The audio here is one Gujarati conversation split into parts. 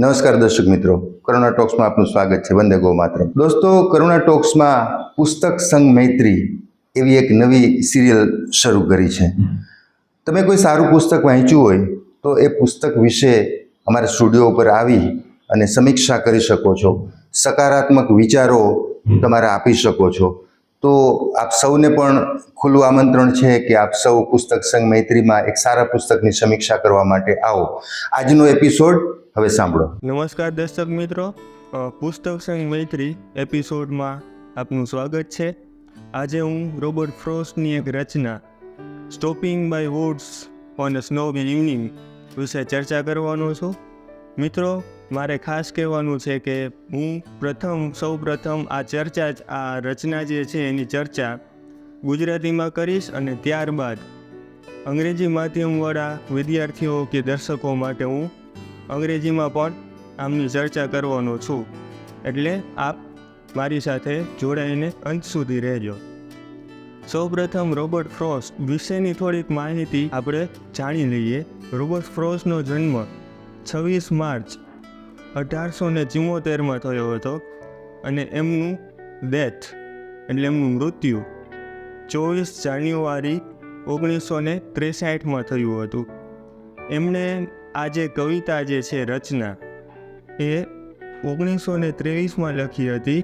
નમસ્કાર દર્શક મિત્રો. કરુણા ટોક્સમાં આપનું સ્વાગત છે. વંદે ગો માત્ર દોસ્તો કરુણા ટોક્સમાં પુસ્તક સંઘ મૈત્રી એવી એક નવી સિરિયલ શરૂ કરી છે. તમે કોઈ સારું પુસ્તક વાંચ્યું હોય તો એ પુસ્તક વિશે અમારા સ્ટુડિયો ઉપર આવી અને સમીક્ષા કરી શકો છો. સકારાત્મક વિચારો તમારે આપી શકો છો. તો આપ સૌને પણ ખુલ્લું આમંત્રણ છે કે આપ સૌ પુસ્તક સંઘ મૈત્રીમાં એક સારા પુસ્તકની સમીક્ષા કરવા માટે આવો. આજનો એપિસોડ હવે સાંભળો. નમસ્કાર દર્શક મિત્રો. પુસ્તક સંઘ મૈત્રી એપિસોડમાં આપનું સ્વાગત છે. આજે હું રોબર્ટ ફ્રોસ્ટની એક રચના, stopping by woods on a snow evening વિશે ચર્ચા કરવાનો છું. મિત્રો, મારે ખાસ કહેવાનું છે કે હું પ્રથમ સૌ પ્રથમ આ ચર્ચા જ, આ રચના જે છે એની ચર્ચા ગુજરાતીમાં કરીશ અને ત્યારબાદ અંગ્રેજી માધ્યમવાળા વિદ્યાર્થીઓ કે દર્શકો માટે હું અંગ્રેજીમાં પણ આમની ચર્ચા કરવાનો છું. એટલે આપ મારી સાથે જોડાઈને અંત સુધી રહેજો. સૌપ્રથમ રોબર્ટ ફ્રોસ્ટ વિશેની થોડીક માહિતી આપણે જાણી લઈએ. રોબર્ટ ફ્રોસ્ટનો જન્મ છવ્વીસ માર્ચ અઢારસો ને ચુંમોતેરમાં થયો હતો અને એમનું ડેથ એટલે એમનું મૃત્યુ ચોવીસ જાન્યુઆરી ઓગણીસો ને ત્રેસાઠમાં થયું હતું. એમણે આ જે કવિતા જે છે, રચના, એ ઓગણીસો ને ત્રેવીસમાં લખી હતી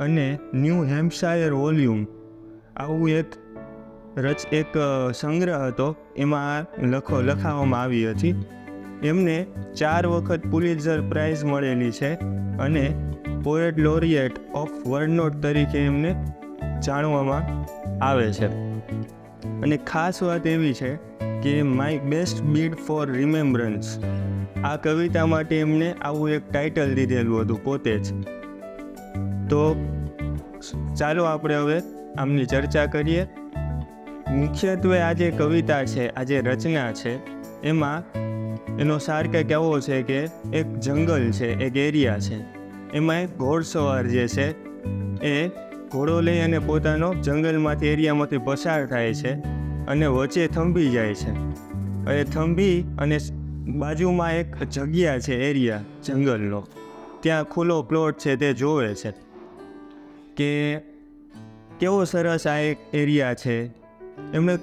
અને ન્યૂ હેમ્પશાયર વોલ્યુમ આવું એક રચ, એક સંગ્રહ હતો. એમાં લખો, લખાવવામાં આવી હતી. એમને ચાર વખત પુલિઝર પ્રાઇઝ મળેલી છે અને પોએટ લોરિએટ ઓફ વર્ડનોટ તરીકે એમને જાણવામાં આવે છે. અને ખાસ વાત એવી છે કે my best bid for remembrance. આ કવિતા માટે એમને આવું એક ટાઇટલ દીધેલું હતું પોતે જ. તો ચાલો આપણે હવે આમની ચર્ચા કરીએ. મુખ્યત્વે આ જે કવિતા છે, આ જે રચના છે એમાં એનો સાર કંઈક એવો છે કે એક જંગલ છે, એક એરિયા છે. એમાં એક ઘોડસવાર જે છે, એ ઘોડો લઈ અને પોતાનો જંગલમાંથી, એરિયામાંથી પસાર થાય છે અને વચ્ચે થંભી જાય છે. એ થંભી અને બાજુમાં એક જગ્યા છે, એરિયા, જંગલનો. ત્યાં ખુલ્લો પ્લોટ છે, તે જોવે છે કે કેવો સરસ આ એક એરિયા છે. એમને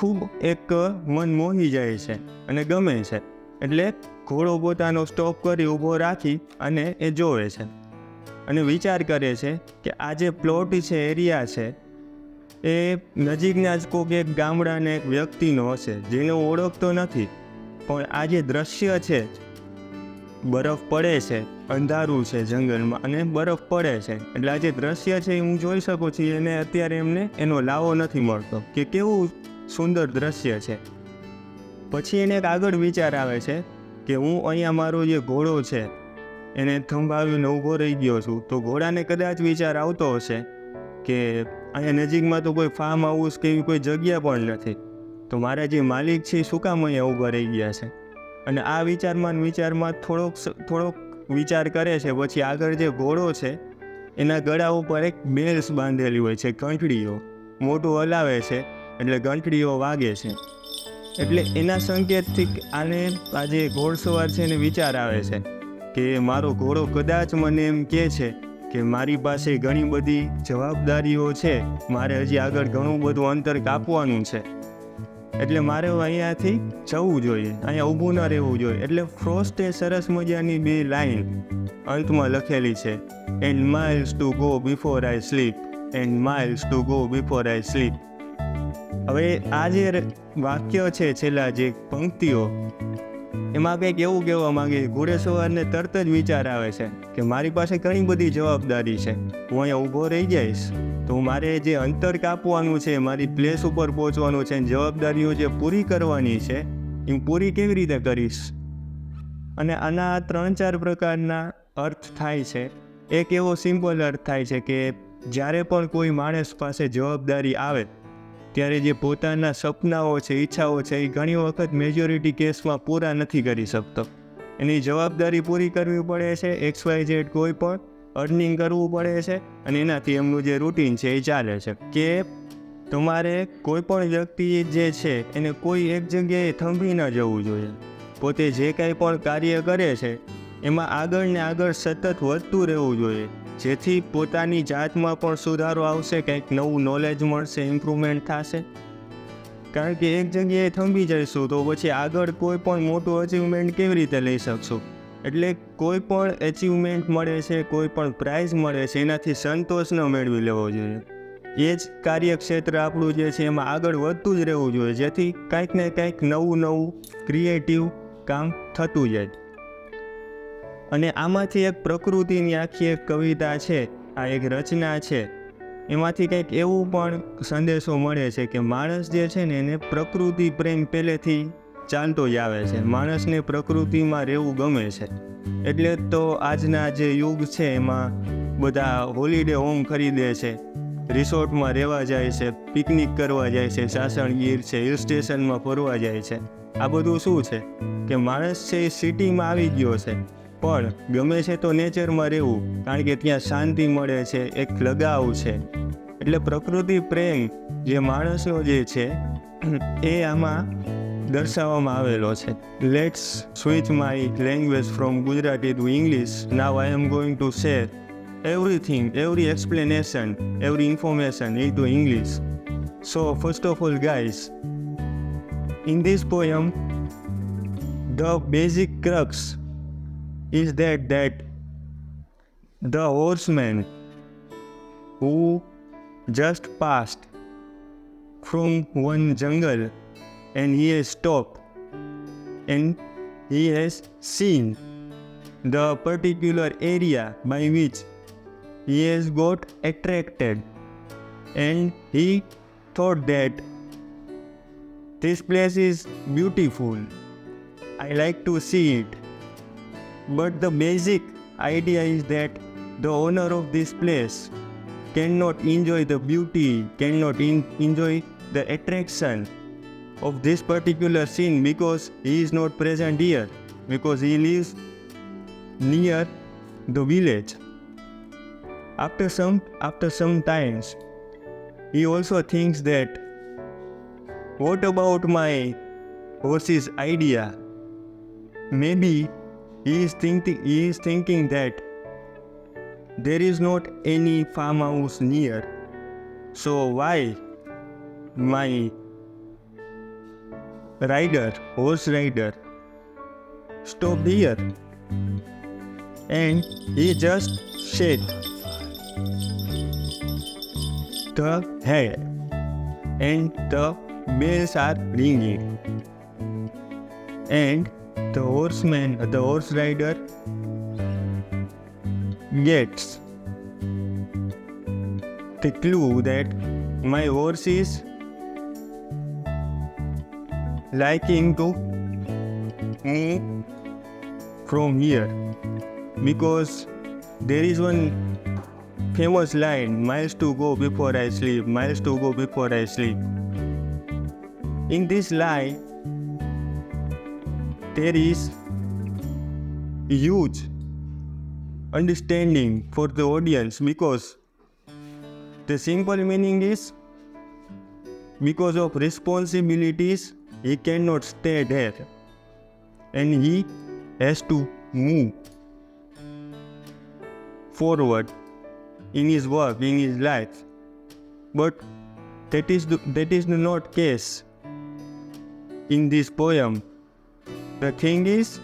ખૂબ એક મન મોહી જાય છે અને ગમે છે. એટલે ઘોડો પોતાનો સ્ટોપ કરી ઊભો રાખી અને એ જોવે છે. અને વિચાર કરે છે કે આ જે પ્લોટ છે, એરિયા છે, એ નજીકના જ કોઈક એક ગામડાને એક વ્યક્તિનો હશે, જેને ઓળખતો નથી. પણ આ જે દ્રશ્ય છે, બરફ પડે છે, અંધારું છે જંગલમાં અને બરફ પડે છે. એટલે આ જે દ્રશ્ય છે, એ હું જોઈ શકું છું, એને અત્યારે એમને એનો લાવો નથી મળતો. કે કેવું સુંદર દ્રશ્ય છે. પછી એને એક આગળ વિચાર આવે છે કે હું અહીંયા મારો જે ઘોડો છે, એને થંભાવીને ઊભો રહી ગયો છું, તો ઘોડાને કદાચ વિચાર આવતો હશે કે અહીંયા નજીકમાં તો કોઈ ફાર્મ હાઉસ કે એવી કોઈ જગ્યા પણ નથી. તો મારા જે માલિક છે શું કામ અહીંયા ઊભા રહી ગયા છે? અને આ વિચારમાં વિચારમાં થોડોક થોડોક વિચાર કરે છે, પછી આગળ જે ઘોડો છે, એના ગળા ઉપર એક બેલ્સ બાંધેલી હોય છે ઘંટડીઓ મોટું હલાવે છે એટલે ઘંટડીઓ વાગે છે. એટલે એના સંકેતથી આને આ જે ઘોડસવાર છે એને વિચાર આવે છે કે મારો ઘોડો કદાચ મને એમ કહે છે કે મારી પાસે ઘણી બધી જવાબદારીઓ છે. મારે હજી આગળ ઘણું બધું અંતર કાપવાનું છે. એટલે મારે અહીંયાથી જવું જોઈએ. અહીંયા ઊભું ન રહેવું જોઈએ. એટલે ફ્રોસ્ટે સરસ મજાની બે લાઈન અંતમાં લખેલી છે. And miles to go before I sleep and miles to go before I sleep હવે આ જે વાક્ય છે, છેલ્લા જે પંક્તિઓ, એમાં કંઈક એવું કહેવા માંગે ઘોડેસવારને તરત જ વિચાર આવે છે કે મારી પાસે ઘણી બધી જવાબદારી છે. હું અહીંયા ઊભો રહી જઈશ. તો મારે જે અંતર કાપવાનું છે, મારી પ્લેસ ઉપર પહોંચવાનું છે જવાબદારીઓ જે પૂરી કરવાની છે, એ પૂરી કેવી રીતે કરીશ? અને આના ત્રણ ચાર પ્રકારના અર્થ થાય છે. એક એવો સિમ્પલ અર્થ થાય છે કે જ્યારે પણ કોઈ માણસ પાસે જવાબદારી આવે ત્યારે જે પોતાના સપનાઓ છે, ઈચ્છાઓ છે, એ ઘણી વખત મેજોરિટી કેસમાં પૂરા નથી કરી શકતો. એની જવાબદારી પૂરી કરવી પડે છે, એક્સ વાય ઝેડ કોઈ પણ અર્નિંગ કરવું પડે છે અને એનાથી એમનું જે રૂટીન છે, એ ચાલે છે. કે તમારે કોઈ પણ વ્યક્તિ જે છે, એને કોઈ એક જગ્યાએ થંભી ન જવું જોઈએ. પોતે જે કાંઈ પણ કાર્ય કરે છે, એમાં આગળ ને આગળ સતત વધતું રહેવું જોઈએ. જેથી પોતાની જાતમાં પણ સુધારો આવશે, કંઈક નવું નોલેજ મળશે ઇમ્પ્રુવમેન્ટ થશે. કારણ કે એક જગ્યાએ થંભી જઈશું તો પછી આગળ કોઈ પણ મોટું અચીવમેન્ટ કેવી રીતે લઈ શકશું? એટલે કોઈ પણ અચીવમેન્ટ મળે છે, કોઈ પણ પ્રાઇઝ મળે છે, એનાથી સંતોષ ન મેળવી લેવો જોઈએ. એ જ કાર્યક્ષેત્ર આપણું જે છે એમાં આગળ વધતું જ રહેવું જોઈએ, જેથી કાંઈક ને કાંઈક નવું નવું ક્રિએટિવ કામ થતું જાય. અને આમાંથી એક પ્રકૃતિની આખી એક કવિતા છે, આ એક રચના છે. એમાંથી કંઈક એવું પણ સંદેશો મળે છે કે માણસ જે છે ને એને પ્રકૃતિ પ્રેમ પહેલેથી ચાલતો જ આવે છે. માણસને પ્રકૃતિમાં રહેવું ગમે છે. એટલે તો આજના જે યુગ છે એમાં બધા હોલિડે હોમ ખરીદે છે, રિસોર્ટમાં રહેવા જાય છે, પિકનિક કરવા જાય છે, સાસણગીર છે હિલ સ્ટેશનમાં ફરવા જાય છે. આ બધું શું છે? કે માણસ છે એ સિટીમાં આવી ગયો છે. પણ ગમે છે તો નેચરમાં રહેવું કારણ કે ત્યાં શાંતિ મળે છે એક લગાવ છે. એટલે પ્રકૃતિ પ્રેમ જે માણસો જે છે એ આમાં દર્શાવવામાં આવેલો છે. Let's switch my language from Gujarati to English now I am going to share everything, every explanation, every information into English. So, first of all, guys, in this poem, the basic crux is that that the horseman who just passed from one jungle and he has stopped and he has seen the particular area by which he has got attracted and he thought that this place is beautiful. I like to see it but the basic idea is that the owner of this place cannot enjoy the beauty cannot in- enjoy the attraction of this particular scene because he is not present here because he lives near the village. After some after some times he also thinks that what about my horse's idea? Maybe he is thinking he is thinking that there is not any farmhouse near. So why my rider horse rider stop here? And he just shake the head and the bells are ringing. And the horseman the horse rider gets the clue that my horse is liking to move from here because there is one famous line miles to go before I sleep, miles to go before I sleep. In this line, there is huge understanding for the audience because the simple meaning is because of responsibilities he cannot stay there and he has to move forward in his work in his life. But that is the, that is not case in this poem the thing is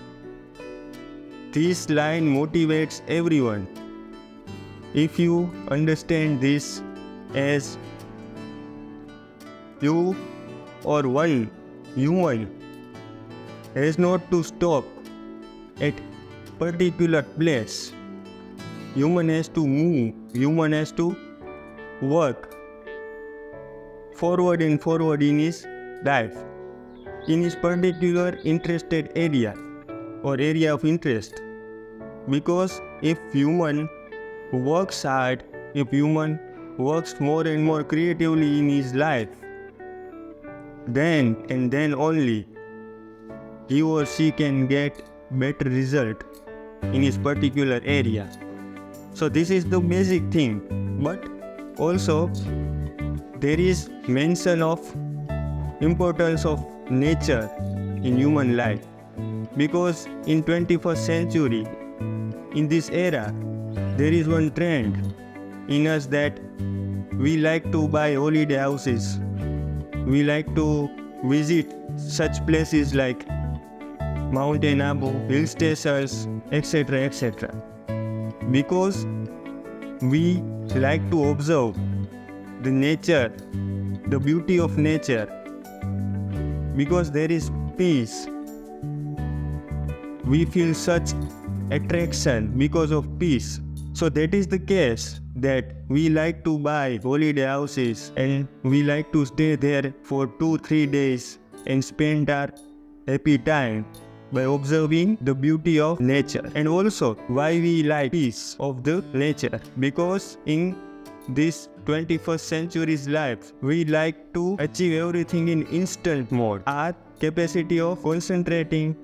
this line motivates everyone. If you understand this as you or one human has not to stop at particular place. Human has to move human has to work. Forward and forward in his life in his particular interested area or area of interest. Because if human works hard if human works more and more creatively in his life then and then only he or she can get better result in his particular area. So this is the basic thing. But also there is mention of importance of nature in human life because in 21st century in this era, there is one trend in us that we like to buy holiday houses. We like to visit such places like Mountain Abu, hill stations, etc. etc. Because we like to observe the nature, the beauty of nature, because there is peace. We feel such attraction because of peace. So that is the case that we like to buy holiday houses and we like to stay there for two, three days and spend our happy time by observing the beauty of nature and also why we like peace of the nature because in this 21st century's life we like to achieve everything in instant mode. Our capacity of concentrating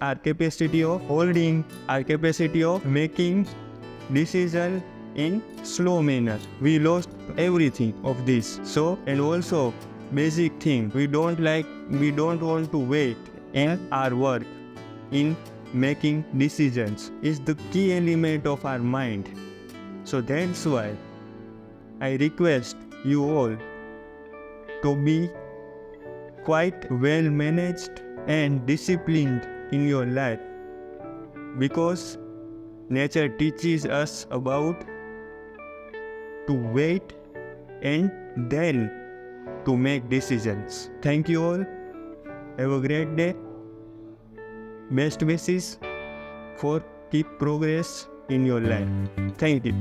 our capacity of holding our capacity of making decision in slow manner. We lost everything of this. So and also basic thing we don't like we don't want to wait in our work in making decisions is the key element of our mind. So that's why i request you all to be quite well managed and disciplined in your life because nature teaches us about to wait and then to make decisions. Thank you all. Have a great day. Best wishes for keep progress in your life. Thank you